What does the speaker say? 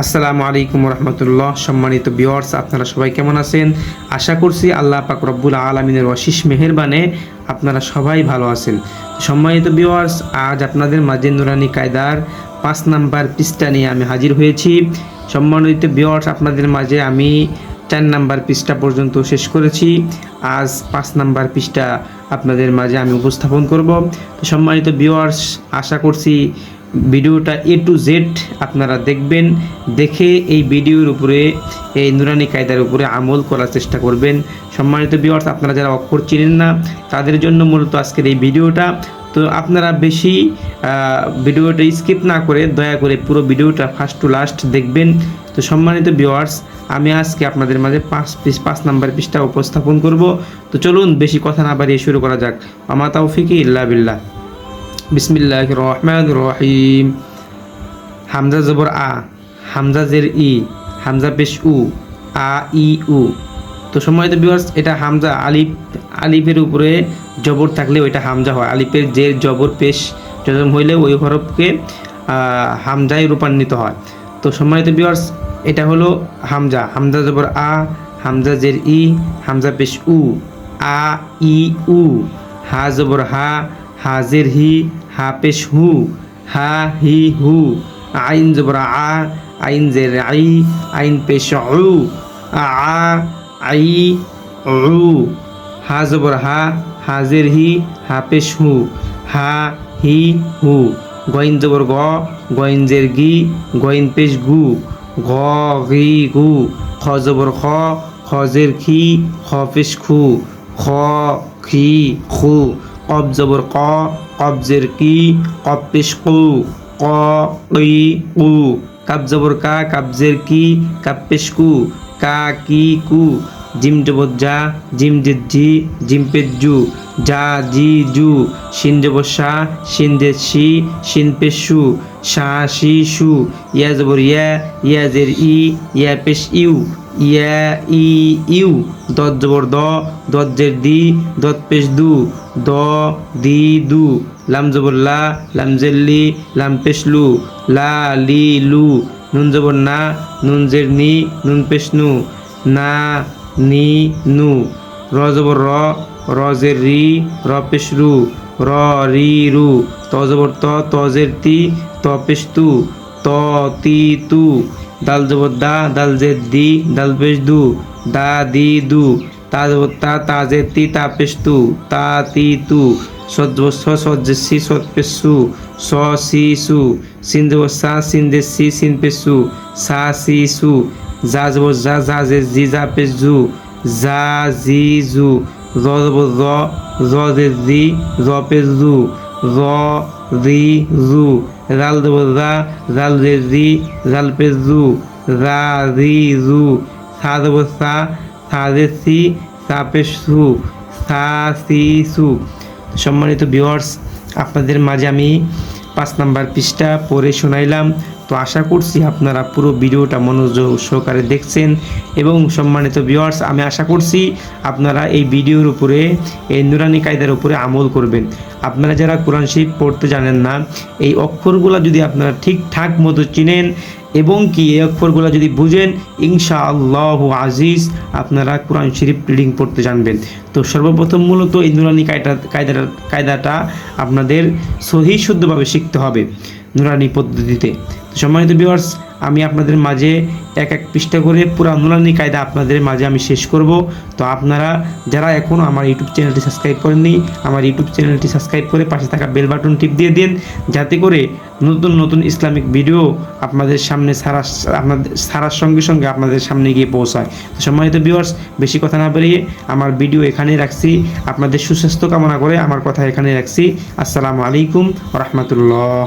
আসসালামু আলাইকুম রহমতুল্লাহ সম্মানিত বিওয়ার্স আপনারা সবাই কেমন আছেন? আশা করছি আল্লাহ পাক রব্বুল আলমিনের অশিস মেহেরবানে আপনারা সবাই ভালো আছেন। সম্মানিত বিওয়ার্স আজ আপনাদের মাঝে নুরানি কায়দার পাঁচ নাম্বার পৃষ্ঠা নিয়ে আমি হাজির হয়েছি। সম্মানিত বিওয়ার্স আপনাদের মাঝে আমি চার নাম্বার পৃষ্ঠা পর্যন্ত শেষ করেছি। আজ পাঁচ নাম্বার পৃষ্ঠা আপনাদের মাঝে আমি উপস্থাপন করব। সম্মানিত ভিউয়ার্স, আশা করছি ভিডিওটা এ টু জেড আপনারা দেখবেন, দেখে এই ভিডিওর উপরে, এই নুরানি কায়দার উপরে আমল করার চেষ্টা করবেন। সম্মানিত ভিউয়ার্স আপনারা যারা অক্ষর চিনেন না, তাদের জন্য মূলত আজকের এই ভিডিওটা। তো আপনারা বেশি ভিডিওটা স্কিপ না করে দয়া করে পুরো ভিডিওটা ফার্স্ট টু লাস্ট দেখবেন। তো সম্মানিত ভিউয়ার্স আমি আজকে আপনাদের মাঝে পাঁচ পিস পাঁচ নাম্বার পৃষ্ঠা উপস্থাপন করব। তো চলুন, বেশি কথা না বাড়িয়ে শুরু করা যাক। আমা তাওফিকি ইল্লা বিল্লাহ। বিসমিল্লাহ রহমান রহিম হামজা জবর আ, হামজা জের ই, হামজা পেশ উ, আ, ই, উ। তো সম্মানিত ভিউয়ার্স এটা হামজা আলিফ, আলিফের উপরে জবর থাকলে ওইটা হামজা হয়। আলিফের জের, জবর, পেশ জজম হইলে ওই হরফকে হামজায় রূপান্বিত হয়। তো সম্মানিত ভিউয়ার্স এটা হলো হামজা। হামজা জবর আ, হামজা জের ই, হামজা পেশ উ, আ, ই, উ। হা জবর হা হাজের হি, হা পেশ হু, হা হি হু, আইন জবর আ, আইন জের আই, আইন পেশ উ, আ আই, উ, হা জবর হা, হাজের হি, হা পেশ হু, হা হি হু, গইন জবর গ, গইন জের গি, গইন পেশ গু গ গি গু, খ জবর খ খজের খি, খ পেশ খু, খ খি খু কব জবর ক কবজের কি কব পেশ কু, ক, ই কু কাব জবর কা কাবজের কি, কাপ পেশ কু, কা, কি, কু। জিম জবর যা, জিম জে জি জিম জু। যা, জি, জু। শিন জবর শা শিন দে শি, শিন পে শু শা শি শু ইয়া জবর ইয়া ইয়া জের ই, ইয়া পেশ ইউ। ইয়া, ই, ইউ, দত জবর দ, দত জের দি, দত পেশ দু, দ, দি, দু, লাম জবর লা, লাম জের লি, লাম পেশ লু, লা, লি, লু, নুন জবর না, নুন জের নি, নুন পেশ নু, না, নি, নু, র জবর র র জের রি, র পেশ রু, র, রি, রু, ত জবর ত ত জের তি, ত পেশ তু, ত, তি, তু দাল জবর দা, দাল জের দি, দাল পেশ দু, দা দি দু, তা জবর তা তা জের তি, তা পেশ তু, তা তি তু সদ জবর স সি স, সি সিন জবর সা, সিন সি, সিন পেশ সু, সা সি যা জবর যা যা জের জি যা পেশ জু যা জি জু, র র র জের জি, র পেশ জু, র রি জু। রাল দেব রা রাল রে রি রাল পে জু। রা রি জু। সা দেব সা সা রে সি, সা পে সু, সা, সি, সু। সম্মানিত ভিউয়ার্স আপনাদের মাঝে আমি পাঁচ নাম্বার পৃষ্ঠা পড়ে শোনাইলাম। তো আশা করছি আপনারা পুরো ভিডিওটা মনোযোগ সহকারে দেখছেন এবং সম্মানিত ভিউয়ার্স আমি আশা করছি আপনারা এই ভিডিওর উপরে, এই নুরানি কায়দার উপরে আমল করবেন। আপনারা যারা কোরআন শরীফ পড়তে জানেন না, এই অক্ষরগুলো যদি আপনারা ঠিকঠাক মতো চিনেন এবং কি এই অক্ষরগুলো যদি বুঝেন ইনশা আল্লাহ আজিজ আপনারা কোরআন শরীফ রিডিং পড়তে জানবেন। তো সর্বপ্রথম মূলত এই নুরানি কায়দা কায়দাটা কায়দাটা আপনাদের সহি শুদ্ধভাবে শিখতে হবে নুরানি পদ্ধতিতে। সম্মানিত ভিউয়ার্স আমি আপনাদের মাঝে এক এক পৃষ্ঠা করে পুরো নুরানি কায়দা আপনাদের মাঝে আমি শেষ করব। তো আপনারা যারা এখনও আমার ইউটিউব চ্যানেলটি সাবস্ক্রাইব করেননি, আমার ইউটিউব চ্যানেলটি সাবস্ক্রাইব করে পাশে থাকা বেল বাটন টিপ দিয়ে দিন, যাতে করে নতুন নতুন ইসলামিক ভিডিও আপনাদের সামনে সারা আপনাদের, সারার সঙ্গে সঙ্গে আপনাদের সামনে গিয়ে পৌঁছায়। তো সম্মানিত ভিউয়ার্স বেশি কথা না বেরিয়ে আমার ভিডিও এখানেই রাখছি। আপনাদের সুস্বাস্থ্য কামনা করে আমার কথা এখানে রাখছি। আসসালামু আলাইকুম রহমতুল্লাহ।